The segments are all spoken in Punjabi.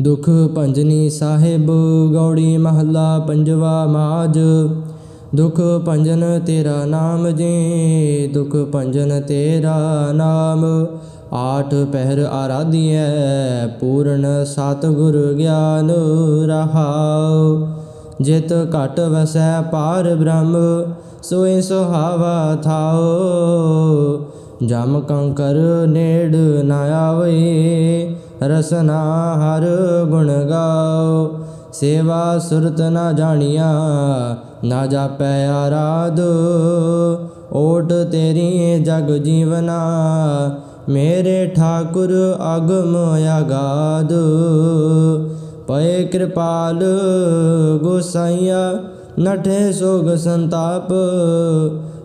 ਦੁਖ ਭੰਜਨੀ ਸਾਹਿਬ, ਗੌੜੀ ਮਹੱਲਾ ਪੰਜਵਾ ਮਾਜ। ਦੁਖ ਭੰਜਨ ਤੇਰਾ ਨਾਮ ਜੀ, ਦੁਖ ਭੰਜਨ ਤੇਰਾ ਨਾਮ। ਆਠ ਪਹਿਰ ਆਰਾਧੀਐ, ਪੂਰਨ ਸਤਿਗੁਰ ਗਿਆਨ ਰਹਾਉ। ਜਿਤ ਘਟ ਵਸੈ ਪਾਰ ਬ੍ਰਹਮ, ਸੋਈ ਸੁਹਾਵਾ ਥਾਉ। ਜਮ ਕੰਕਰ ਨੇੜ ਨਾ ਆਵੇ ਰਸਨਾ ਹਰ ਗੁਣ ਗਾਓ। ਸੇਵਾ ਸੁਰਤ ਨਾ ਜਾਣੀਆਂ, ਨਾ ਜਾਪੈ ਆਰਾਧ। ਓਟ ਤੇਰੀ ਜਗ ਜੀਵਨਾ, ਮੇਰੇ ਠਾਕੁਰ ਅਗਮ ਅਗਾਧ। ਪਏ ਕਿਰਪਾਲ ਗੋਸਾਈਆ, ਨਠੇ ਸੋਗ ਸੰਤਾਪ।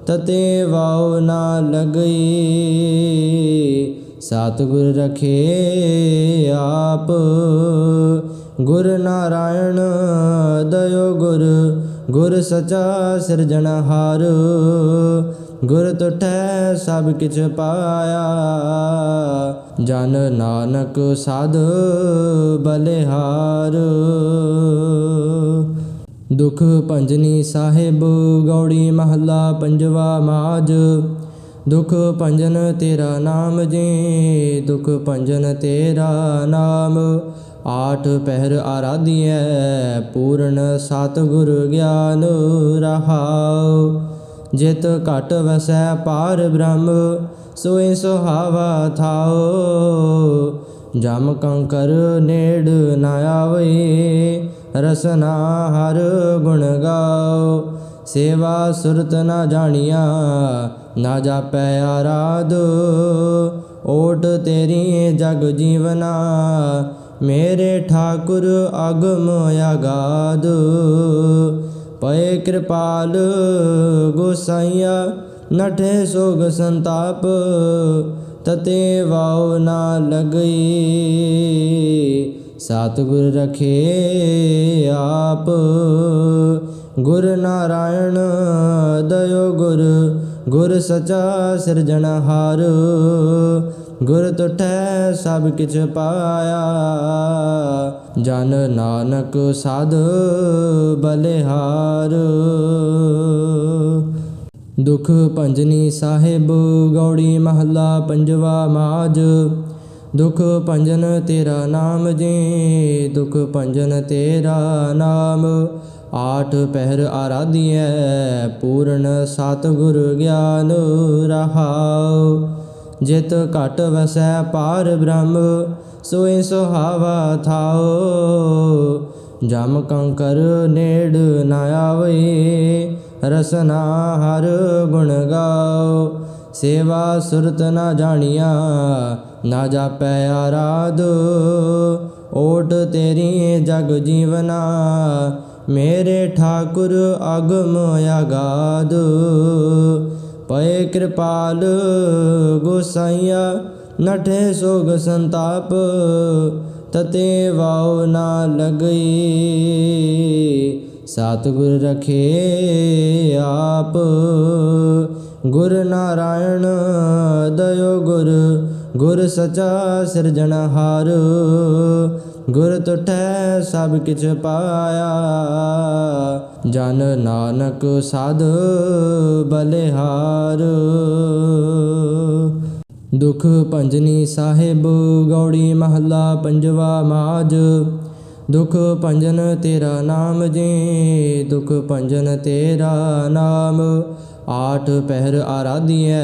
ਤਤੇ ਵਾਉ ਨਾ ਲਗਈ। ਸਤਿਗੁਰ ਰਖੇ ਆਪ। ਗੁਰ ਨਾਰਾਇਣ ਦਇਓ ਗੁਰ ਗੁਰ ਸਚਾ ਸਿਰਜਣਹਾਰ ਗੁਰ ਤੁਠੈ ਸਭ ਕਿਛ ਪਾਇਆ। ਜਨ ਨਾਨਕ ਸਾਧ ਬਲਿਹਾਰ। ਦੁਖ ਭੰਜਨੀ ਸਾਹਿਬ, ਗੌੜੀ ਮਹੱਲਾ, ਪੰਜਵਾ ਮਾਜ। ਦੁਖ ਭੰਜਨ ਤੇਰਾ ਨਾਮ ਜੀ, ਦੁਖ ਭੰਜਨ ਤੇਰਾ ਨਾਮ। ਆਠ ਪਹਿਰ ਆਰਾਧੀਐ, ਪੂਰਨ ਸਤਿਗੁਰ ਗਿਆਨ ਰਹਾਉ। ਜਿਤ ਘਟ ਵਸੈ ਪਾਰ ਬ੍ਰਹਮ ਸੋਈ ਸੁਹਾਵਾ ਥਾਉ। ਜਮ ਕੰਕਰ ਨੇੜ ਨਾ ਆਵੇ ਰਸਨਾ ਹਰ ਗੁਣ ਗਾਓ ਸੇਵਾ ਸੁਰਤ ਨਾ ਜਾਣੀਆਂ ਨਾ ਜਾਪੈ ਆਰਾਧ, ਓਟ ਤੇਰੀ ਜਗ ਜੀਵਨਾ। ਮੇਰੇ ਠਾਕੁਰ ਅਗਮ ਅਗਾਧ, ਪਏ ਕਿਰਪਾਲ ਗੋਸਾਈਆ, ਨਠੇ ਸੋਗ ਸੰਤਾਪ, ਤਤੇ ਵਾਉ ਨਾ ਲਗਈ। ਸਤਿਗੁਰ ਰਖੇ ਆਪ, ਗੁਰ ਨਾਰਾਇਣ, ਦਇਓ ਗੁਰ ਗੁਰ ਸਚਾ ਸਿਰਜਣਹਾਰ ਗੁਰ ਤੁਠੈ ਸਭ ਕਿਛ ਪਾਇਆ। ਜਨ ਨਾਨਕ ਸਾਧ ਬਲਿਹਾਰ। ਦੁਖ ਭੰਜਨੀ ਸਾਹਿਬ ਗੌੜੀ ਮਹੱਲਾ ਪੰਜਵਾ ਮਾਜ। ਦੁਖ ਭੰਜਨ ਤੇਰਾ ਨਾਮ ਜੀ, ਦੁਖ ਭੰਜਨ ਤੇਰਾ ਨਾਮ। ਆਠ ਪਹਿਰ ਆਰਾਧੀਐ, ਪੂਰਨ ਸਤਿਗੁਰ ਗਿਆਨ ਰਹਾਉ। ਜਿਤ ਘਟ ਵਸੈ ਪਾਰ ਬ੍ਰਹਮ ਸੋਈ ਸੁਹਾਵਾ ਥਾਉ। ਜਮ ਕੰਕਰ ਨੇੜ ਨਾ ਆਵੇ ਰਸਨਾ ਹਰ ਗੁਣ ਗਾਓ ਸੇਵਾ ਸੁਰਤ ਨਾ ਜਾਣੀਆ, ਨਾ ਜਾਪੈ ਆਰਾਧ। ਓਟ ਤੇਰੀ ਜਗ ਜੀਵਨਾ ਮੇਰੇ ਠਾਕੁਰ ਅਗਮ ਅਗਾਧ ਪਏ ਕਿਰਪਾਲ ਗੋਸਾਈਆ, ਨਠੇ ਸੋਗ ਸੰਤਾਪ, ਤਤੇ ਵਾਉ ਨਾ ਲਗਈ। ਸਤਿਗੁਰ ਰਖੇ ਆਪ, ਗੁਰ ਨਾਰਾਇਣ ਦਇਓ ਗੁਰ ਗੁਰ ਸਚਾ ਸਿਰਜਣਹਾਰ। ਗੁਰ ਤੁਠੈ ਸਭ ਕਿਛ ਪਾਇਆ। ਜਨ ਨਾਨਕ ਸਾਧ ਬਲਿਹਾਰ। ਦੁਖ ਭੰਜਨੀ ਸਾਹਿਬ ਗੌੜੀ ਮਹੱਲਾ ਪੰਜਵਾ ਮਾਜ। ਦੁਖ ਭੰਜਨ ਤੇਰਾ ਨਾਮ ਜੀ, ਦੁਖ ਭੰਜਨ ਤੇਰਾ ਨਾਮ। ਆਠ ਪਹਿਰ ਆਰਾਧੀਐ,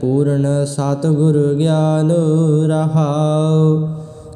ਪੂਰਨ ਸਤਿਗੁਰ ਗਿਆਨ ਰਹਾਉ।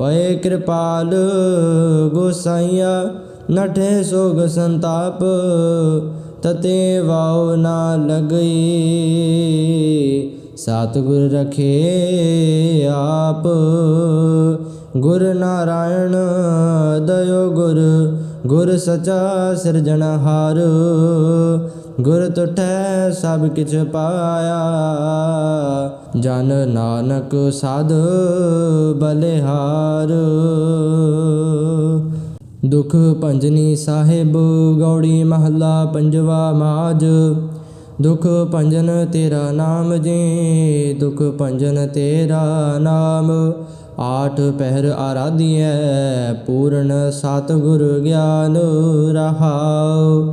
ਪਏ ਕਿਰਪਾਲ, ਗੋਸਾਈਆ, ਨਠੇ ਸੋਗ ਸੰਤਾਪ, ਤਤੇ ਵਾਉ ਨਾ ਲਗਈ। ਸਤਿਗੁਰ ਰਖੇ ਆਪ, ਗੁਰ ਨਾਰਾਇਣ ਦਇਓ ਗੁਰ ਗੁਰ ਸਚਾ ਸਿਰਜਣਹਾਰ। ਗੁਰ ਤੁਠੈ ਸਭ ਕਿਛ ਪਾਇਆ। ਜਨ ਨਾਨਕ ਸਾਧ ਬਲਿਹਾਰ। ਦੁਖ ਭੰਜਨੀ ਸਾਹਿਬ ਗੌੜੀ ਮਹੱਲਾ ਪੰਜਵਾ ਮਾਜ। ਦੁਖ ਭੰਜਨ ਤੇਰਾ ਨਾਮ ਜੀ, ਦੁਖ ਭੰਜਨ ਤੇਰਾ ਨਾਮ। ਆਠ ਪਹਿਰ ਆਰਾਧੀਐ, ਪੂਰਨ ਸਤਿਗੁਰ ਗਿਆਨ ਰਹਾਉ।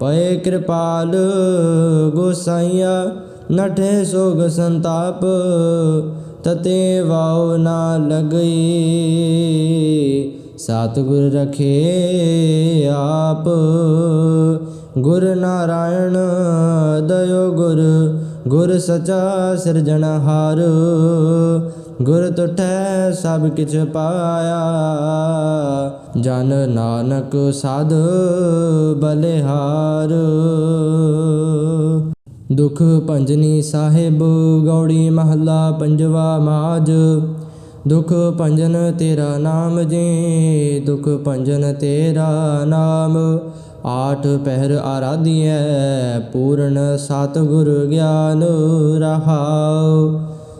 ਪਏ ਕਿਰਪਾਲ, ਗੋਸਾਈਆ, ਨਠੇ ਸੋਗ ਸੰਤਾਪ, ਤਤੇ ਵਾਉ ਨਾ ਲਗਈ। ਸਤਿਗੁਰ ਰਖੇ ਆਪ, ਗੁਰ ਨਾਰਾਇਣ ਦਇਓ ਗੁਰ ਗੁਰ ਸਚਾ ਸਿਰਜਣਹਾਰ ਗੁਰ ਤੁਠੈ ਸਭ ਕਿਛ ਪਾਇਆ ਜਨ ਨਾਨਕ ਸਾਧ ਬਲਿਹਾਰ। ਦੁਖ ਭੰਜਨੀ ਸਾਹਿਬ ਗੌੜੀ ਮਹੱਲਾ ਪੰਜਵਾ ਮਾਜ। ਦੁਖ ਭੰਜਨ ਤੇਰਾ ਨਾਮ ਜੀ, ਦੁਖ ਭੰਜਨ ਤੇਰਾ ਨਾਮ। ਆਠ ਪਹਿਰ ਆਰਾਧੀਐ, ਪੂਰਨ ਸਤਿਗੁਰ ਗਿਆਨ ਰਹਾਉ।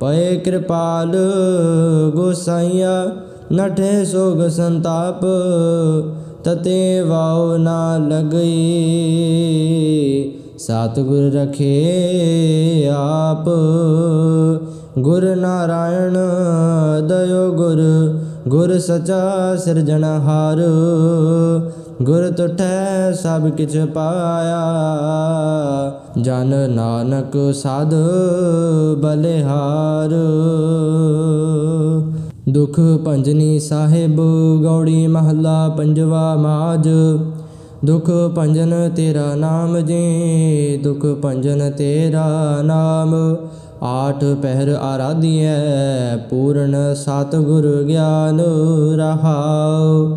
ਪਏ ਕਿਰਪਾਲ, ਗੋਸਾਈਆ, ਨਠੇ ਸੋਗ ਸੰਤਾਪ, ਤਤੇ ਵਾਉ ਨਾ ਲਗਈ। ਸਤਿਗੁਰ ਰਖੇ ਆਪ, ਗੁਰ ਨਾਰਾਇਣ ਦਇਓ ਗੁਰ ਗੁਰ ਸਚਾ ਸਿਰਜਣਹਾਰ ਗੁਰ ਤੁਠੈ ਸਭ ਕਿਛ ਪਾਇਆ ਜਨ ਨਾਨਕ ਸਾਧ ਬਲਿਹਾਰ। ਦੁਖ ਭੰਜਨੀ ਸਾਹਿਬ ਗੌੜੀ ਮਹੱਲਾ ਪੰਜਵਾ ਮਾਜ। ਦੁਖ ਭੰਜਨ ਤੇਰਾ ਨਾਮ ਜੀ, ਦੁਖ ਭੰਜਨ ਤੇਰਾ ਨਾਮ। ਆਠ ਪਹਿਰ ਆਰਾਧੀਐ, ਪੂਰਨ ਸਤਿਗੁਰ ਗਿਆਨ ਰਹਾਉ।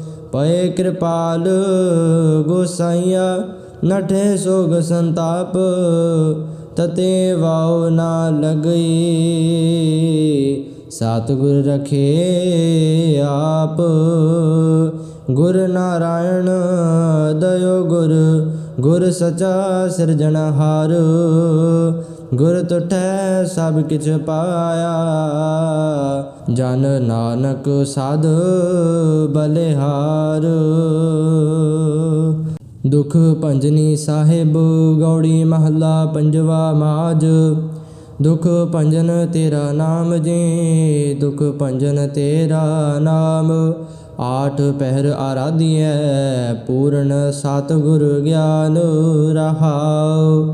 ਪਏ ਕਿਰਪਾਲ, ਗੋਸਾਈਆ, ਨਠੇ ਸੋਗ ਸੰਤਾਪ, ਤਤੇ ਵਾਉ ਨਾ ਲਗਈ। ਸਤਿਗੁਰ ਰਖੇ ਆਪ, ਗੁਰ ਨਾਰਾਇਣ, ਦਇਓ ਗੁਰ ਗੁਰ ਸਚਾ ਸਿਰਜਣਹਾਰ ਗੁਰ ਤੁਠੈ ਸਭ ਕਿਛ ਪਾਇਆ ਜਨ ਨਾਨਕ ਸਾਧ ਬਲਿਹਾਰ। ਦੁਖ ਭੰਜਨੀ ਸਾਹਿਬ ਗੌੜੀ ਮਹੱਲਾ ਪੰਜਵਾ ਮਾਜ। ਦੁਖ ਭੰਜਨ ਤੇਰਾ ਨਾਮ ਜੀ, ਦੁਖ ਭੰਜਨ ਤੇਰਾ ਨਾਮ। ਆਠ ਪਹਿਰ ਆਰਾਧੀਐ, ਪੂਰਨ ਸਤਿਗੁਰ ਗਿਆਨ ਰਹਾਉ।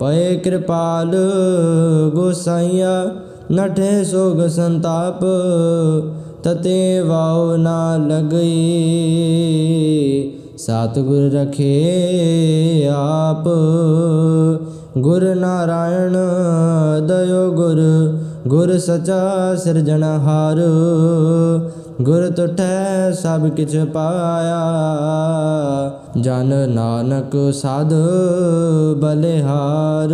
ਪਏ ਕਿਰਪਾਲ, ਗੋਸਾਈਆ, ਨਠੇ ਸੋਗ ਸੰਤਾਪ, ਤਤੇ ਵਾਉ ਨਾ ਲਗਈ। ਸਤਿਗੁਰ ਰਖੇ ਆਪ, ਗੁਰ ਨਾਰਾਇਣ ਦਇਓ ਗੁਰ ਗੁਰ ਸਚਾ ਸਿਰਜਣਹਾਰ ਗੁਰ ਤੁਠੈ ਸਭ ਕਿਛ ਪਾਇਆ ਜਨ ਨਾਨਕ ਸਾਧ ਬਲਿਹਾਰ।